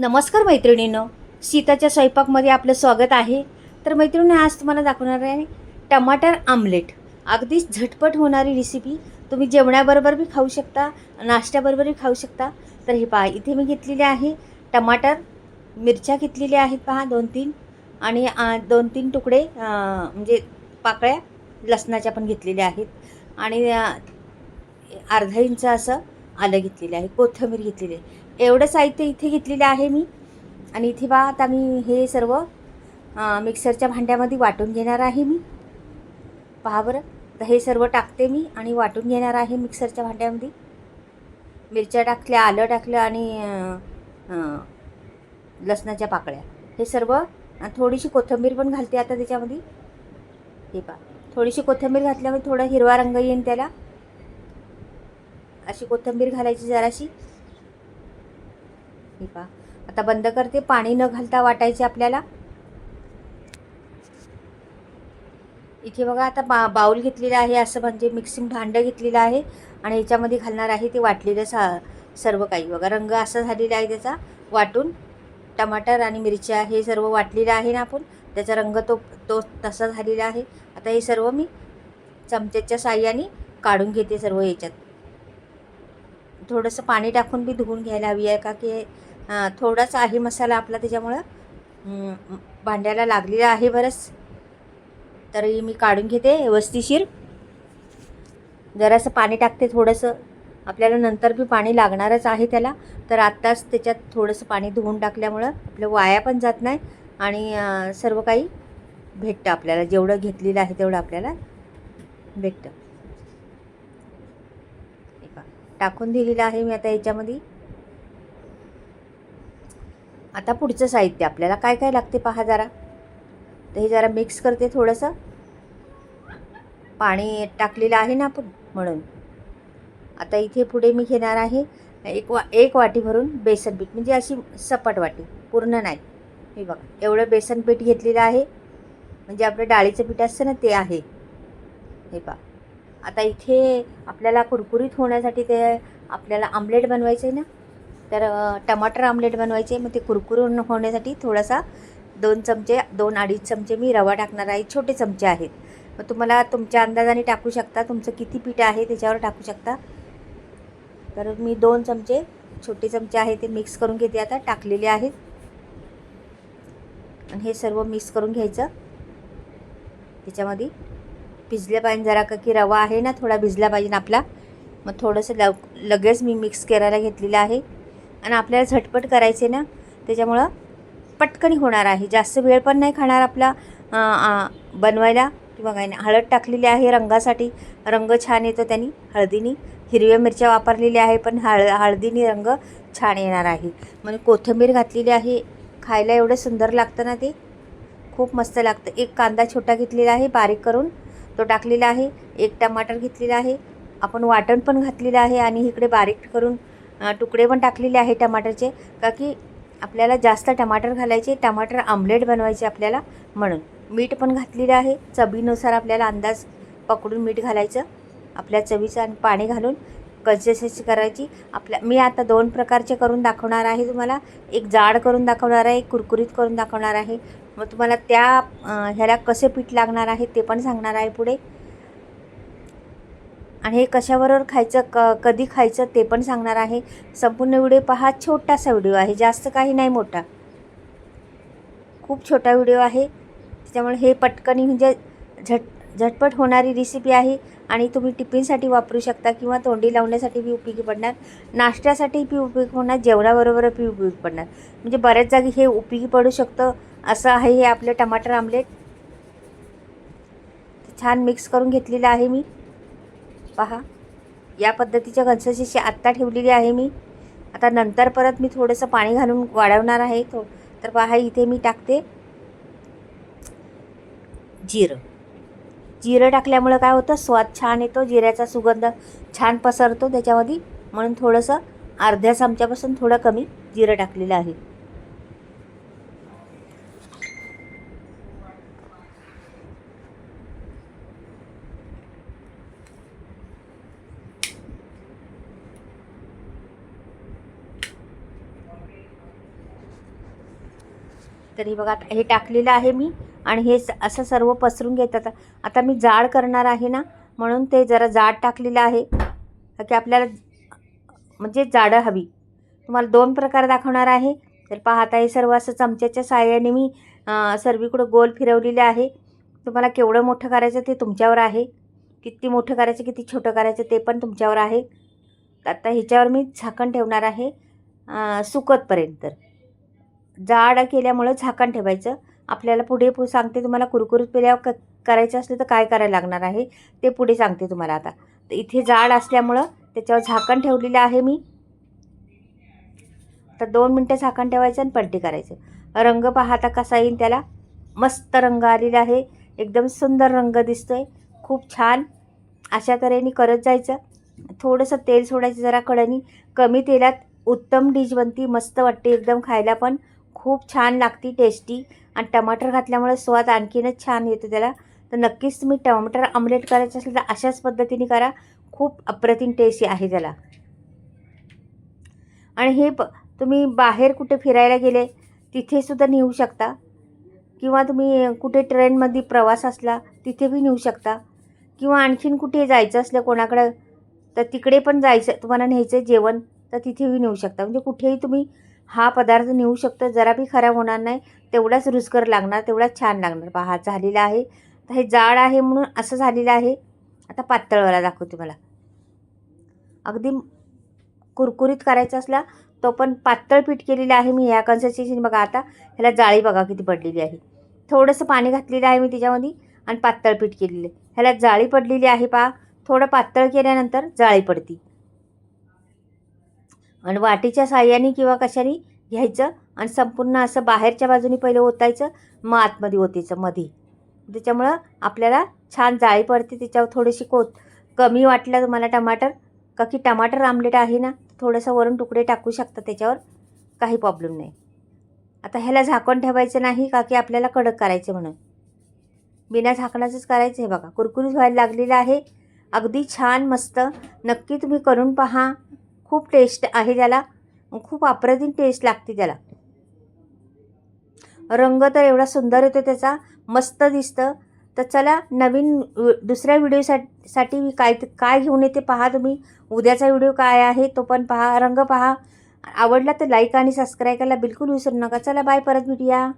नमस्कार मैत्रिणीनं. सीताच्या स्वयंपाकमध्ये आपलं स्वागत आहे. तर मैत्रिणी आज तुम्हाला दाखवणार आहे टमाटर आमलेट. अगदीच झटपट होणारी रेसिपी तुम्ही जेवणाबरोबर बी खाऊ शकता नाश्त्याबरोबरही खाऊ शकता. तर हे पहा इथे मी घेतलेले आहे टमाटर मिरच्या घेतलेल्या आहेत पहा दोन तीन आणि दोन तीन तुकडे म्हणजे पाकळ्या लसणाच्या पण घेतलेल्या आहेत. आणि अर्धा इंच असं आलं घेतलेलं आहे कोथिंबीर घेतलेली आहे. एवढं साहित्य इथे घेतलेलं आहे मी. आणि इथे बा आता मी हे सर्व मिक्सरच्या भांड्यामध्ये वाटून घेणार आहे मी. पहा बरं तर हे सर्व टाकते मी आणि वाटून घेणार आहे मिक्सरच्या भांड्यामध्ये. मिरच्या टाकल्या आलं टाकलं आणि लसणाच्या पाकळ्या. हे सर्व थोडीशी कोथिंबीर पण घालते आता त्याच्यामध्ये. हे पहा थोडीशी कोथिंबीर घातल्यामुळे थोडा हिरवा रंग येईन त्याला. अशी कोथिंबीर घालायची जराशी. हे पहा आता बंद करते पाणी न घालता वाटायचे आपल्याला. इथे बघा आता बा बाऊल घेतलेला आहे असं म्हणजे मिक्सिंग भांडं घेतलेलं आहे आणि याच्यामध्ये घालणार आहे ते वाटलेलं सा सर्व काही. बघा रंग असा झालेला आहे त्याचा. वाटून टमाटर आणि मिरच्या हे सर्व वाटलेलं आहे ना आपण. त्याचा रंग तो तो तसा झालेला आहे. आता हे सर्व मी चमच्याच्या साह्याने काढून घेते सर्व याच्यात. थोडंसं पाणी टाकून बी धुवून घ्यायला हवी आहे का की थोडासा थोडाच आहे मसाला आपला त्याच्यामुळं भांड्याला लागलेला आहे बरंच. तरी मी काढून घेते व्यवस्थिशीर जरासं पाणी टाकते थोडंसं. आपल्याला नंतर बी पाणी लागणारच आहे त्याला. तर आत्ताच त्याच्यात थोडंसं पाणी धुवून टाकल्यामुळं आपलं वाया पण जात नाही आणि सर्व काही भेटतं आपल्याला. जेवढं घेतलेलं आहे तेवढं आपल्याला भेटतं हे पहा. टाकून दिलेलं आहे मी आता याच्यामध्ये. आता पुढचं साहित्य आपल्याला काय काय लागते पहा जरा. तर हे जरा मिक्स करते थोडंसं. पाणी टाकलेलं आहे ना आपण म्हणून. आता इथे पुढे मी घेणार आहे एक वा एक वाटी भरून बेसन पीठ म्हणजे अशी सपाट वाटी पूर्ण नाही. हे बघा एवढं बेसन पीठ घेतलेलं आहे. म्हणजे आपलं डाळीचं पीठ असतं ना ते आहे. हे पहा. आता इथे आपल्याला कुरकुरीत होण्यासाठी ते आपल्याला आमलेट बनवायचं आहे ना तर टमाटर आमलेट बनवायचे. मग ते कुरकुरून होण्यासाठी थोडासा दोन चमचे दोन अडीच चमचे मी रवा टाकणार आहे. छोटे चमचे आहेत. मग तुम्हाला तुमच्या अंदाजाने टाकू शकता. तुमचं किती पीठ आहे त्याच्यावर टाकू शकता. तर मी दोन चमचे छोटे चमचे आहे ते मिक्स करून घेते आता. टाकलेले आहेत. आणि हे सर्व मिक्स करून घ्यायचं. त्याच्यामध्ये भिजलं पाहिजे जरा का की रवा आहे ना थोडा भिजला पाहिजे आपला. मग थोडंसं लव लगेच मी मिक्स करायला घेतलेलं आहे. आणि आपल्याला झटपट करायचे ना त्याच्यामुळं पटकन होणार आहे. जास्त वेळ पण नाही खाणार आपला बनवायला. किंवा काही नाही हळद टाकलेली आहे रंगासाठी. रंग छान येतो त्यांनी हळदीनी. हिरव्या मिरच्या वापरलेल्या आहे पण हळ हळदीने रंग छान येणार आहे. म्हणजे कोथिंबीर घातलेली आहे खायला एवढं सुंदर लागतं ना ते. खूप मस्त लागतं. एक कांदा छोटा घेतलेला आहे बारीक करून. तो टाकलेला आहे एक टमाटर घेतलेला आहे आपण वाटण पण घातलेलं आहे आणि इकडे बारीक करून तुकडे पण टाकलेले आहे टमाटरचे का की आपल्याला जास्त टमाटर घालायचे टमाटर आमलेट बनवायचे आपल्याला म्हणून. मीठ पण घातलेलं आहे चवीनुसार आपल्याला अंदाज पकडून मीठ घालायचं आपल्या चवीचं आणि पाणी घालून कन्सिस्टन्सी करायची. आपल्या मी आता दोन प्रकारचे करून दाखवणार आहे तुम्हाला. एक जाड करून दाखवणार आहे एक कुरकुरीत करून दाखवणार आहे. मग तुम्हाला त्या ह्याला कसे पीठ लागणार आहे ते पण सांगणार आहे पुढे. आणि हे कशाबरोबर खायचं क कधी खायचं ते पण सांगणार आहे. संपूर्ण व्हिडिओ पहा छोटासा व्हिडिओ आहे जास्त काही नाही मोठा. खूप छोटा व्हिडिओ आहे. त्याच्यामुळे हे पटकनी म्हणजे झट झटपट होणारी रेसिपी आहे. आणि तुम्ही टिफिनसाठी वापरू शकता किंवा तोंडी लावण्यासाठी बी उपयोगी पडणार. नाश्त्यासाठी बी उपयोगी पडणार. जेवणाबरोबर बी उपयोगी पडणार. म्हणजे बऱ्याच जागी हे उपयोगी पडू शकतं. असं आहे हे आपलं टमाटर आमलेट. छान मिक्स करून घेतलेलं आहे मी. पहा या पद्धतीच्या कन्सिस्टन्सी आत्ता ठेवलेली आहे मी. आता नंतर परत मी थोडंसं पाणी घालून वाढवणार आहे तो. तर पहा इथे मी टाकते जिरं. जिरं टाकल्यामुळं काय होतं? स्वाद छान येतो जिऱ्याचा सुगंध छान पसरतो त्याच्यामध्ये. म्हणून थोडंसं अर्ध्या चमच्यापासून थोडं कमी जिरं टाकलेलं आहे. तर हे बघा आता हे टाकलेलं आहे मी आणि हे स- असं सर्व पसरून घेतात. आता मी जाड करणार आहे ना म्हणून ते जरा जाड टाकलेलं आहे की आपल्याला म्हणजे जाडं हवी. तुम्हाला दोन प्रकार दाखवणार आहे. तर पाहता हे सर्व असं चमच्याच्या साहाय्याने मी सर्वीकडं गोल फिरवलेले आहे. तुम्हाला केवढं मोठं करायचं ते तुमच्यावर आहे. किती मोठं करायचं किती छोटं करायचं ते पण तुमच्यावर आहे. आता ह्याच्यावर मी झाकण ठेवणार आहे सुकतपर्यंत. जाड केल्यामुळं झाकण ठेवायचं. आपल्याला पुढे पु सांगते तुम्हाला कुरकुरीत पेल्यावर क करायचं असलं तर काय करायला लागणार आहे? ते पुढे सांगते तुम्हाला आता. तर इथे जाड असल्यामुळं त्याच्यावर झाकण ठेवलेलं आहे मी. तर दोन मिनटं झाकण ठेवायचं आणि पलटी करायचं. रंग पाहता कसा येईल त्याला? मस्त रंग आलेला आहे. एकदम सुंदर रंग दिसतोय. खूप छान. अशा तऱ्हेने करत जायचं. थोडंसं तेल सोडायचं जरा कढणी कमी तेलात उत्तम डिश बनती. मस्त वाटते एकदम खायला पण. खूप छान लागती टेस्टी आणि टमाटर घातल्यामुळे स्वाद आणखीनच छान येतो त्याला. तर नक्कीच तुम्ही टमाटर आमलेट करायचं असेल तर अशाच पद्धतीने करा. खूप अप्रतिम टेस्टी आहे त्याला. आणि हे प तुम्ही बाहेर कुठे फिरायला गेले तिथेसुद्धा नेऊ शकता. किंवा तुम्ही कुठे ट्रेनमध्ये प्रवास असला तिथे बी नेऊ शकता. किंवा आणखीन कुठे जायचं असलं कोणाकडं तर तिकडे पण जायचं तुम्हाला न्यायचं जेवण तर तिथेही नेऊ शकता. म्हणजे कुठेही तुम्ही हा पदार्थ नेऊ शकतो. जरा बी खराब होणार नाही. तेवढाच रुचकर लागणार तेवढाच छान लागणार. पहा झालेला आहे. तर हे जाड आहे म्हणून असं झालेलं आहे. आता पातळवाला दाखवते मला अगदी कुरकुरीत करायचा असला तो पण पातळ पीठ केलेलं आहे मी ह्या कन्सिस्टन्सीने. बघा आता ह्याला जाळी बघा किती पडलेली आहे. थोडंसं पाणी घातलेलं आहे मी त्याच्यामध्ये आणि पातळ पीठ केलेलं आहे. ह्याला जाळी पडलेली आहे पहा. थोडं पातळ केल्यानंतर जाळी पडती. आणि वाटीच्या साह्याने किंवा कशाने घ्यायचं आणि संपूर्ण असं बाहेरच्या बाजूने पहिलं ओतायचं मग आतमध्ये ओतायचं मध्ये त्याच्यामुळं आपल्याला छान जाळी पडते त्याच्यावर थोडीशी कोत कमी वाटलं तुम्हाला टमाटर का की टमाटर आमलेट आहे ना थोडंसं वरून तुकडे टाकू शकता त्याच्यावर काही प्रॉब्लेम नाही. आता ह्याला झाकण ठेवायचं नाही का की आपल्याला कडक करायचं म्हणून. बिना झाकणाचंच करायचं हे बघा. कुरकुरीत व्हायला लागलेलं आहे. अगदी छान मस्त. नक्की तुम्ही करून पहा. खूप टेस्ट आहे त्याला. खूप अप्रतिम टेस्ट लागते त्याला. रंग तर एवढा सुंदर येतो त्याचा मस्त दिसतं. तर चला नवीन दुसऱ्या व्हिडिओसाठी साठी मी काय काय घेऊन येते पहा तुम्ही. उद्याचा व्हिडिओ काय आहे तो पण पहा रंग पहा. आवडला तर लाईक आणि सबस्क्राईब करायला बिलकुल विसरू नका. चला बाय परत भेटूया.